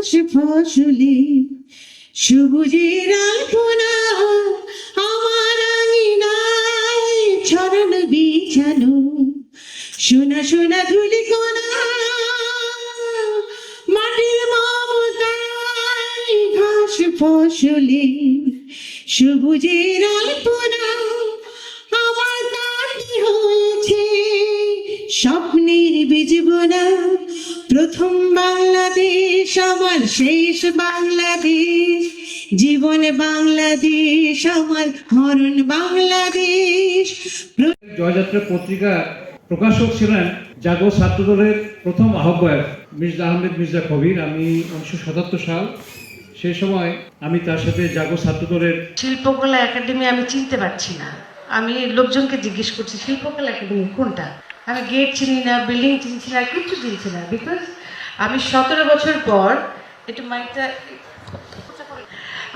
ঘাস ফসলে সবুজের আলপনা আমার আঙিনায় ছড়ানো বিছানো। সোনা সোনা ধুলি কোনা মাটির মমতায় ঘাস ফসলে সবুজের আলপনা আমার দাঁড়ি হয়েছে স্বপ্নের বীজবনা প্রথম বাংলাদেশ আমার শেষ বাংলাদেশ। জীবন বাংলাদেশ আমার মরণ বাংলাদেশ। জয়যাত্রা পত্রিকা প্রকাশক ছিলেন জাগো ছাত্র দলের প্রথম আহ্বায়ক মির্জা আহমেদ মির্জা কবির। আমি উনিশশো সাতাত্তর সাল সেই সময় আমি তার সাথে জাগো ছাত্র দলের শিল্পকলা একাডেমি আমি চিনতে পারছি না। আমি লোকজনকে জিজ্ঞেস করছি শিল্পকলা একাডেমি কোনটা? আমি গেট চিনি না বিল্ডিং চিনছি না, কিচ্ছু চিনছি না বিকজ আমি সতেরো বছর পর, একটু মাইকটা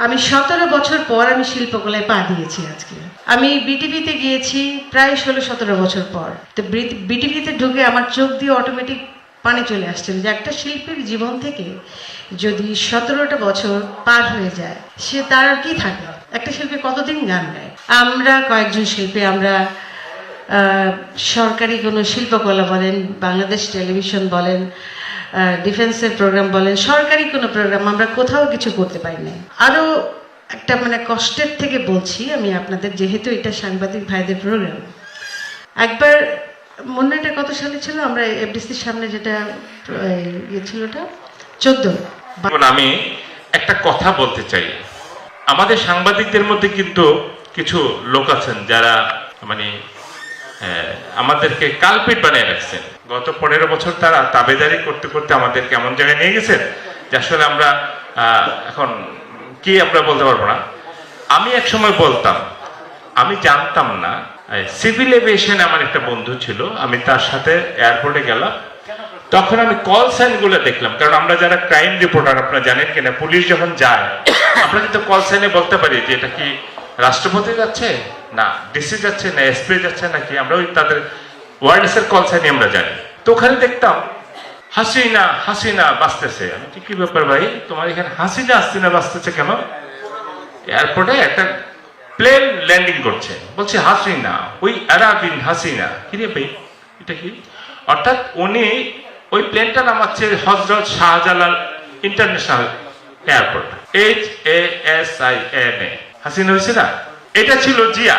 আমি সতেরো বছর পর আমি শিল্পকলায় পা দিয়েছি আজকে। আমি বিটিভিতে গিয়েছি প্রায় ষোলো সতেরো বছর পর। তো বিটিভিতে ঢুকে আমার চোখ দিয়ে অটোমেটিক পানি চলে আসছেন যে একটা শিল্পীর জীবন থেকে যদি সতেরোটা বছর পার হয়ে যায়, সে তার আর কি থাকে একটা শিল্পী কতদিন গান গায়? আমরা কয়েকজন শিল্পী, আমরা সরকারি কোনো শিল্পকলা বলেন, বাংলাদেশ টেলিভিশন বলেন ডিফেন্সের প্রোগ্রাম বলেন, সরকারি কোনো প্রোগ্রাম আমরা কোথাও কিছু করতে পারি না আরও একটা মানে কষ্টের থেকে বলছি আমি আপনাদের, যেহেতু এটা সাংবাদিক ভাইদের প্রোগ্রাম। একবার মনে এটা কত সালে ছিল? আমরা এফডিসির সামনে যেটা ইয়ে ছিল ওটা, চোদ্দ। আমি একটা কথা বলতে চাই। আমাদের সাংবাদিকদের মধ্যে কিন্তু কিছু লোক আছেন যারা মানে আমাদেরকে কালপিট বানিয়ে রাখছেন। গত পনেরো বছর তারা তাবেদারি করতে করতে আমাদেরকে এমন জায়গায় নিয়ে গেছেন যে আসলে আমরা এখন কি আমরা বলতে পারব না। আমি এক সময় বলতাম, আমি জানতাম না সিভিল এভিয়েশন আমার একটা বন্ধু ছিল, আমি তার সাথে এয়ারপোর্টে গেলাম। তখন আমি কল সাইনগুলো দেখলাম, কারণ আমরা যারা ক্রাইম রিপোর্টার, আপনারা জানেন কিনা, পুলিশ যখন যায়, আমরা কিন্তু কল সাইনে বলতে পারি যে এটা কি রাষ্ট্রপতি যাচ্ছে? না। ডিসি যাচ্ছে না এসপি যাচ্ছে নাকি? আমরা ওই তাদের ওয়ারলেস এর কল সাইনে আমরা জানি। তো ওখানে দেখতাম, হাসিনা হাসিনা বাঁচতেছে। আমি কি ব্যাপার ভাই? তোমার এখানে হাসিনা হাসিনা বাঁচতেছে কেন? এয়ারপোর্টে একটা প্লেন ল্যান্ডিং করছে। বলছে, হাসিনা, ওই অ্যারাবিন হাসিনা। কি রে ভাই? এটা কি? অর্থাৎ উনি ওই প্লেনটা নামাচ্ছে Hazrat Shahjalal international airport. H A S I N A Hasina হয়েছে না? এটা ছিল জিয়া।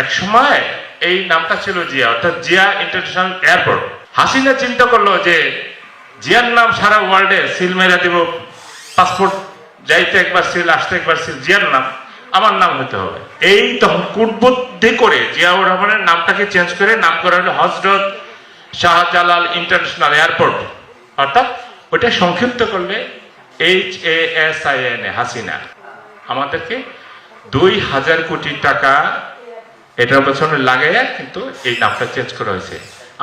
এক সময় এই নামটা ছিল জিয়া, অর্থাৎ জিয়া ইন্টারন্যাশনাল এয়ারপোর্ট। হাসিনা চিন্তা করল যে জিয়ার নাম সারা ওয়ার্ল্ডে সিল মেরা দিব পাসপোর্ট যাইতে একবার সিল আসতে একবার সিল জিয়ার নাম, আমার নাম হতে হবে। এই তখন কুটবুদ্ধি করে জিয়াউর রহমানের নামটাকে চেঞ্জ করে নাম করা হলো হজরত শাহজালাল ইন্টারন্যাশনাল এয়ারপোর্ট। অর্থাৎ ওটা সংক্ষিপ্ত করলে H A S I N A, Hasina. আমাদেরকে দুই হাজার কোটি টাকা। এটার পেছনে লাগাইয়া কিন্তু এই নামটা চেঞ্জ করা হয়েছে।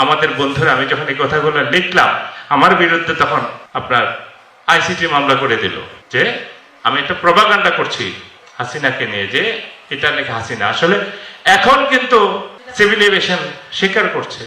আমাদের বন্ধুরা, আমি যখন এই কথাগুলো লিখলাম, আমার বিরুদ্ধে তখন আপনার আইসিটি মামলা করে দিল যে, আমি একটা প্রভাকাণ্ডা করছি হাসিনাকে নিয়ে যে, এটা নাকি হাসিনা। আসলে এখন কিন্তু সিভিল এভিয়েশন স্বীকার করছে।